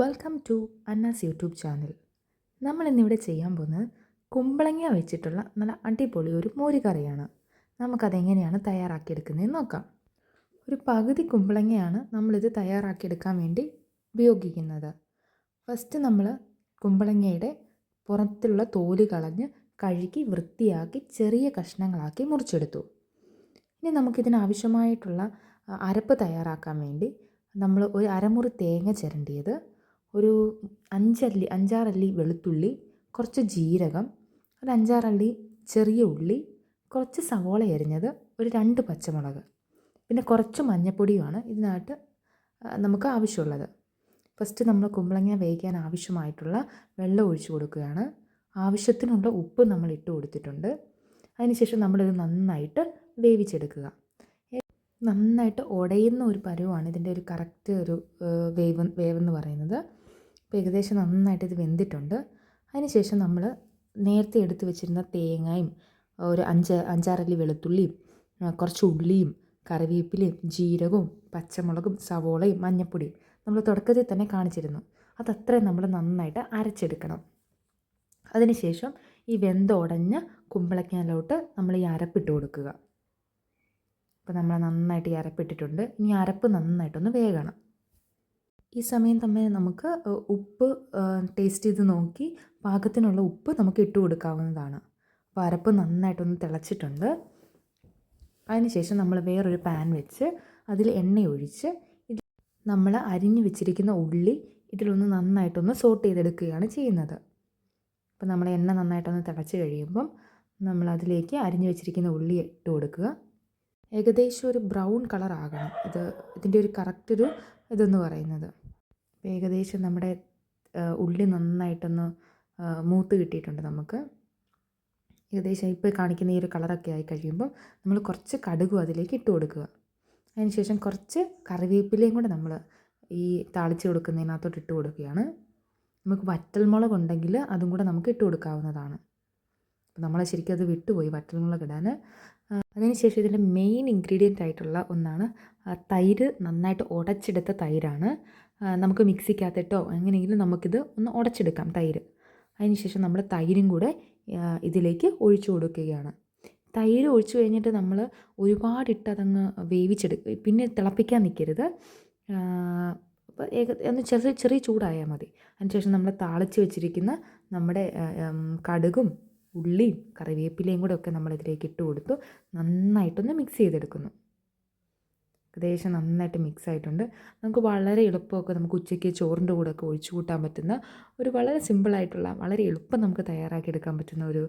Welcome to Anna's YouTube channel. നമ്മൾ ഇന്നിവിടെ ചെയ്യാൻ പോകുന്നത് കുമ്പളങ്ങ വെച്ചിട്ടുള്ള നല്ല അടിപൊളി ഒരു മോരുകറിയാണ്. നമുക്കതെങ്ങനെയാണ് തയ്യാറാക്കിയെടുക്കുന്നതെന്ന് നോക്കാം. ഒരു പകുതി കുമ്പളങ്ങയാണ് നമ്മളിത് തയ്യാറാക്കിയെടുക്കാൻ വേണ്ടി ഉപയോഗിക്കുന്നത്. ഫസ്റ്റ് നമ്മൾ കുമ്പളങ്ങയുടെ പുറത്തുള്ള തോൽ കളഞ്ഞ് കഴുകി വൃത്തിയാക്കി ചെറിയ കഷ്ണങ്ങളാക്കി മുറിച്ചെടുത്തു. ഇനി നമുക്കിതിനാവശ്യമായിട്ടുള്ള അരപ്പ് തയ്യാറാക്കാൻ വേണ്ടി നമ്മൾ ഒരു അരമുറി തേങ്ങ ചിരണ്ടിയത് ഒരു അഞ്ചല്ലി അഞ്ചാറല്ലി വെളുത്തുള്ളി കുറച്ച് ജീരകം ഒരു അഞ്ചാറല്ലി ചെറിയ ഉള്ളി കുറച്ച് സവോള അരിഞ്ഞത് ഒരു രണ്ട് പച്ചമുളക്. പിന്നെ കുറച്ച് മഞ്ഞൾപ്പൊടിയുമാണ് ഇതിനായിട്ട് നമുക്ക് ആവശ്യമുള്ളത്. ഫസ്റ്റ് നമ്മൾ കുമ്പളങ്ങ വേവിക്കാൻ ആവശ്യമായിട്ടുള്ള വെള്ളം ഒഴിച്ചു കൊടുക്കുകയാണ്. ആവശ്യത്തിനുള്ള ഉപ്പ് നമ്മൾ ഇട്ട് കൊടുത്തിട്ടുണ്ട്. അതിനുശേഷം നമ്മളിത് നന്നായിട്ട് വേവിച്ചെടുക്കുക. നന്നായിട്ട് ഉടയുന്ന ഒരു പരുവാണ് ഇതിന്റെ ഒരു കറക്റ്റ് ഒരു വേവ് വേവെന്ന് പറയുന്നത്. അപ്പോൾ ഏകദേശം നന്നായിട്ട് ഇത് വെന്തിട്ടുണ്ട്. അതിനുശേഷം നമ്മൾ നേരത്തെ എടുത്ത് വെച്ചിരുന്ന തേങ്ങയും ഒരു അഞ്ച് അഞ്ചാറല്ലി വെളുത്തുള്ളിയും കുറച്ച് ഉള്ളിയും കറിവേപ്പിലയും ജീരകവും പച്ചമുളകും സവോളയും മഞ്ഞൾപ്പൊടിയും നമ്മൾ തുടക്കത്തിൽ തന്നെ കാണിച്ചിരുന്നു. അതത്രയും നമ്മൾ നന്നായിട്ട് അരച്ചെടുക്കണം. അതിനുശേഷം ഈ വെന്തുടഞ്ഞ കുമ്പളക്കാനിലോട്ട് നമ്മൾ ഈ അരപ്പിട്ട് കൊടുക്കുക. അപ്പോൾ നമ്മൾ നന്നായിട്ട് ഈ അരപ്പിട്ടിട്ടുണ്ട്. ഇനി അരപ്പ് നന്നായിട്ടൊന്ന് വേകണം. ഈ സമയം തമ്മിൽ നമുക്ക് ഉപ്പ് ടേസ്റ്റ് ചെയ്ത് നോക്കി പാകത്തിനുള്ള ഉപ്പ് നമുക്ക് ഇട്ട് കൊടുക്കാവുന്നതാണ്. അപ്പോൾ അരപ്പ് നന്നായിട്ടൊന്ന് തിളച്ചിട്ടുണ്ട്. അതിനുശേഷം നമ്മൾ വേറൊരു പാൻ വെച്ച് അതിൽ എണ്ണ ഒഴിച്ച് നമ്മൾ അരിഞ്ഞു വെച്ചിരിക്കുന്ന ഉള്ളി ഇതിലൊന്ന് നന്നായിട്ടൊന്ന് സോട്ട് ചെയ്തെടുക്കുകയാണ് ചെയ്യുന്നത്. അപ്പോൾ നമ്മൾ എണ്ണ നന്നായിട്ടൊന്ന് തിളച്ച് കഴിയുമ്പം നമ്മൾ അതിലേക്ക് അരിഞ്ഞു വെച്ചിരിക്കുന്ന ഉള്ളി ഇട്ട് കൊടുക്കുക. ഏകദേശം ഒരു ബ്രൗൺ കളർ ആകണം. ഇത് ഇതിന്റെ ഒരു കറക്റ്റ് ഒരു ഇതെന്ന് പറയുന്നത്. ഏകദേശം നമ്മുടെ ഉള്ളി നന്നായിട്ടൊന്ന് മൂത്ത് കിട്ടിയിട്ടുണ്ട് നമുക്ക്. ഏകദേശം ഇപ്പോൾ കാണിക്കുന്ന ഈ ഒരു കളറൊക്കെ ആയി കഴിയുമ്പോൾ നമ്മൾ കുറച്ച് കടുകും അതിലേക്ക് ഇട്ട് കൊടുക്കുക. അതിനുശേഷം കുറച്ച് കറിവേപ്പിലയും കൂടെ നമ്മൾ ഈ താളിച്ച് കൊടുക്കുന്നതിനകത്തോട്ട് ഇട്ട് കൊടുക്കുകയാണ്. നമുക്ക് വറ്റൽമുളക് ഉണ്ടെങ്കിൽ അതും കൂടെ നമുക്ക് ഇട്ട് കൊടുക്കാവുന്നതാണ്. നമ്മൾ ശരിക്കും അത് വിട്ടുപോയി വറ്റൽമുളക് ഇടാൻ അതിനുശേഷം ഇതിന്റെ മെയിൻ ഇൻഗ്രീഡിയന്റ് ആയിട്ടുള്ള ഒന്നാണ് തൈര് നന്നായിട്ട് ഉടച്ചെടുത്ത തൈരാണ്. നമുക്ക് മിക്സിക്കകത്തിട്ടോ എങ്ങനെയെങ്കിലും നമുക്കിത് ഒന്ന് ഉടച്ചെടുക്കാം തൈര്. അതിനുശേഷം നമ്മൾ തൈരും കൂടെ ഇതിലേക്ക് ഒഴിച്ചു കൊടുക്കുകയാണ്. തൈര് ഒഴിച്ചു കഴിഞ്ഞിട്ട് നമ്മൾ ഒരുപാടിട്ട് അതങ്ങ് വേവിച്ചെടുക്കുക പിന്നെ തിളപ്പിക്കാൻ നിൽക്കരുത്. അപ്പോൾ ഏക ഒന്ന് ചെറിയ ചെറിയ ചൂടായാൽ മതി. അതിനുശേഷം നമ്മൾ താളിച്ച് വെച്ചിരിക്കുന്ന നമ്മുടെ കടുകും ഉള്ളിയും കറിവേപ്പിലയും കൂടെ ഒക്കെ നമ്മളിതിലേക്ക് ഇട്ട് കൊടുത്തു നന്നായിട്ടൊന്ന് മിക്സ് ചെയ്തെടുക്കുന്നു. ഏകദേശം നന്നായിട്ട് മിക്സ് ആയിട്ടുണ്ട്. നമുക്ക് വളരെ എളുപ്പമൊക്കെ നമുക്ക് ഉച്ചയ്ക്ക് ചോറിന്റെ കൂടെ ഒക്കെ ഒഴിച്ചു കൂട്ടാൻ പറ്റുന്ന ഒരു വളരെ സിമ്പിളായിട്ടുള്ള വളരെ എളുപ്പം നമുക്ക് തയ്യാറാക്കി എടുക്കാൻ പറ്റുന്ന ഒരു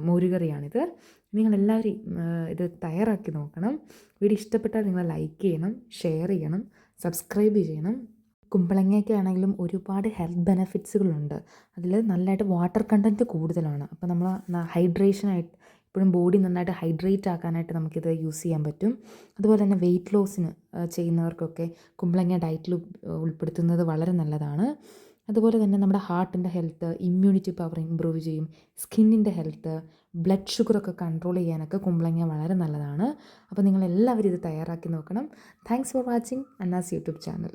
മോരുകറിയാണിത്. നിങ്ങളെല്ലാവരും ഇത് തയ്യാറാക്കി നോക്കണം. വീഡിയോ ഇഷ്ടപ്പെട്ടാൽ നിങ്ങൾ ലൈക്ക് ചെയ്യണം ഷെയർ ചെയ്യണം സബ്സ്ക്രൈബ് ചെയ്യണം. കുമ്പളങ്ങയൊക്കെ ആണെങ്കിലും ഒരുപാട് ഹെൽത്ത് ബെനഫിറ്റ്സുകളുണ്ട് അതിൽ നല്ലതായിട്ട് വാട്ടർ കണ്ടന്റ് കൂടുതലാണ്. അപ്പോൾ നമ്മൾ ഹൈഡ്രേഷനായിട്ട് ഇപ്പോഴും ബോഡി നന്നായിട്ട് ഹൈഡ്രേറ്റ് ആക്കാനായിട്ട് നമുക്കിത് യൂസ് ചെയ്യാൻ പറ്റും. അതുപോലെ തന്നെ വെയിറ്റ് ലോസിന് ചെയ്യുന്നവർക്കൊക്കെ കുമ്പളങ്ങ ഡയറ്റിൽ ഉൾപ്പെടുത്തുന്നത് വളരെ നല്ലതാണ്. അതുപോലെ തന്നെ നമ്മുടെ ഹാർട്ടിന്റെ ഹെൽത്ത് ഇമ്മ്യൂണിറ്റി പവർ ഇമ്പ്രൂവ് ചെയ്യും. സ്കിന്നിന്റെ ഹെൽത്ത് ബ്ലഡ് ഷുഗറൊക്കെ കൺട്രോൾ ചെയ്യാനൊക്കെ കുമ്പളങ്ങ വളരെ നല്ലതാണ്. അപ്പോൾ നിങ്ങളെല്ലാവരും ഇത് തയ്യാറാക്കി നോക്കണം. Thanks for watching Anna's YouTube channel